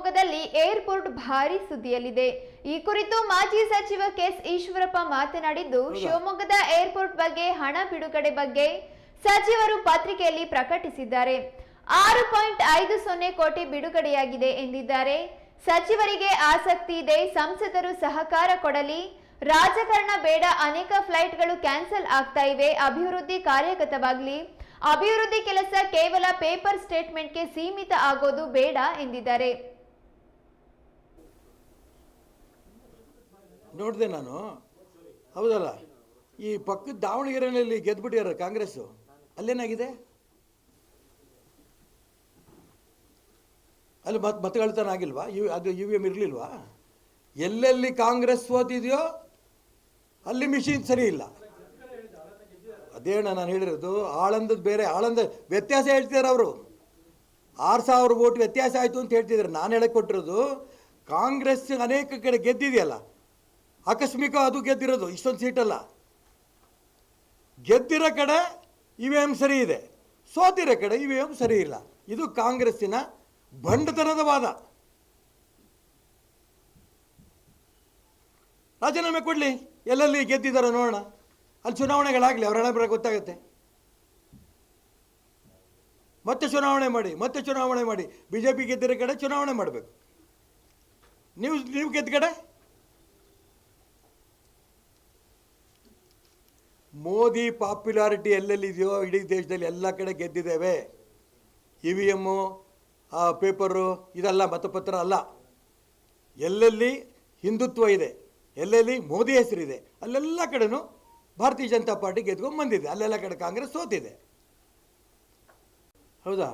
ಶಿವಮೊಗ್ಗದಲ್ಲಿ ಏರ್ಪೋರ್ಟ್ ಭಾರಿ ಸುದ್ದಿಯಲ್ಲಿದೆ. ಈ ಕುರಿತು ಮಾಜಿ ಸಚಿವ ಕೆಎಸ್ ಈಶ್ವರಪ್ಪ ಮಾತನಾಡಿದ್ದು ಶಿವಮೊಗ್ಗದ ಏರ್ಪೋರ್ಟ್ ಬಗ್ಗೆ ಹಣ ಬಿಡುಗಡೆ ಬಗ್ಗೆ ಸಚಿವರು ಪತ್ರಿಕೆಯಲ್ಲಿ ಪ್ರಕಟಿಸಿದ್ದಾರೆ. ಆರು ಪಾಯಿಂಟ್ ಐದು ಸೊನ್ನೆ ಕೋಟಿ ಬಿಡುಗಡೆಯಾಗಿದೆ ಎಂದಿದ್ದಾರೆ. ಸಚಿವರಿಗೆ ಆಸಕ್ತಿ ಇದೆ ಸಂಸದರು ಸಹಕಾರ ಕೊಡಲಿ. ರಾಜಕಾರಣ ಬೇಡ ಅನೇಕ ಫ್ಲೈಟ್ಗಳು ಕ್ಯಾನ್ಸಲ್ ಆಗ್ತಾ ಇವೆ ಅಭಿವೃದ್ಧಿ ಕಾರ್ಯಗತವಾಗಲಿ. ಅಭಿವೃದ್ಧಿ ಕೆಲಸ ಕೇವಲ ಪೇಪರ್ ಸ್ಟೇಟ್ಮೆಂಟ್ಗೆ ಸೀಮಿತ ಆಗೋದು ಬೇಡ ಎಂದಿದ್ದಾರೆ. ನೋಡಿದೆ ನಾನು. ಹೌದಲ್ಲ? ಈ ಪಕ್ಕದ ದಾವಣಗೆರೆಯಲ್ಲಿ ಗೆದ್ದುಬಿಟ್ಟಿದ್ದಾರೆ ಕಾಂಗ್ರೆಸ್ಸು. ಅಲ್ಲೇನಾಗಿದೆ? ಅಲ್ಲಿ ಮತ್ ಮತಗಳ್ತನ ಆಗಿಲ್ವಾ? ಯು, ಅದು ಯು ಎಂ ಇರಲಿಲ್ವಾ? ಎಲ್ಲೆಲ್ಲಿ ಕಾಂಗ್ರೆಸ್ ಓದಿದೆಯೋ ಅಲ್ಲಿ ಮಿಷಿನ್ ಸರಿ ಇಲ್ಲ. ಅದೇಣ ನಾನು ಹೇಳಿರೋದು, ಆಳಂದದ ಬೇರೆ, ಆಳಂದ, ವ್ಯತ್ಯಾಸ ಹೇಳ್ತಿದ್ದಾರೆ ಅವರು. ಆರು ಸಾವಿರ ಓಟ್ ವ್ಯತ್ಯಾಸ ಆಯಿತು ಅಂತ ಹೇಳ್ತಿದ್ದಾರೆ ನಾನು ಹೇಳಕ್ಕೆ ಕೊಟ್ಟಿರೋದು ಕಾಂಗ್ರೆಸ್ ಅನೇಕ ಕಡೆ ಗೆದ್ದಿದೆಯಲ್ಲ ಆಕಸ್ಮಿಕ ಅದು ಗೆದ್ದಿರೋದು, ಇಷ್ಟೊಂದು ಸೀಟಲ್ಲ. ಗೆದ್ದಿರೋ ಕಡೆ ಇ ವಿ ಎಂ ಸರಿ ಇದೆ, ಸೋತಿರೋ ಕಡೆ ಇ ವಿ ಎಂ ಸರಿ ಇಲ್ಲ. ಇದು ಕಾಂಗ್ರೆಸ್ಸಿನ ಬಂಡತನದ ವಾದ. ರಾಜೀನಾಮೆ ಕೊಡಲಿ, ಎಲ್ಲೆಲ್ಲಿ ಗೆದ್ದಿದ್ದಾರೋ ನೋಡೋಣ. ಅಲ್ಲಿ ಚುನಾವಣೆಗಳಾಗಲಿ, ಅವರ ಹಣೆ ಬರ ಗೊತ್ತಾಗುತ್ತೆ. ಮತ್ತೆ ಚುನಾವಣೆ ಮಾಡಿ, ಮತ್ತೆ ಚುನಾವಣೆ ಮಾಡಿ. ಬಿ ಜೆ ಪಿ ಗೆದ್ದಿರೋ ಕಡೆ ಚುನಾವಣೆ ಮಾಡಬೇಕು. ನೀವು ನೀವು ಗೆದ್ದ ಕಡೆ ಮೋದಿ ಪಾಪ್ಯುಲಾರಿಟಿ ಎಲ್ಲೆಲ್ಲಿದೆಯೋ ಇಡೀ ದೇಶದಲ್ಲಿ ಎಲ್ಲ ಕಡೆ ಗೆದ್ದಿದ್ದೇವೆ. ಇ ವಿ ಎಮ್ಮು ಆ ಪೇಪರು ಇದೆಲ್ಲ ಮತಪತ್ರ ಅಲ್ಲ. ಎಲ್ಲೆಲ್ಲಿ ಹಿಂದುತ್ವ ಇದೆ, ಎಲ್ಲೆಲ್ಲಿ ಮೋದಿ ಹೆಸರಿದೆ, ಅಲ್ಲೆಲ್ಲ ಕಡೆನೂ ಭಾರತೀಯ ಜನತಾ ಪಾರ್ಟಿ ಗೆದ್ಕೊಂಡು ಬಂದಿದೆ ಅಲ್ಲೆಲ್ಲ ಕಡೆ ಕಾಂಗ್ರೆಸ್ ಸೋತಿದೆ. ಹೌದಾ?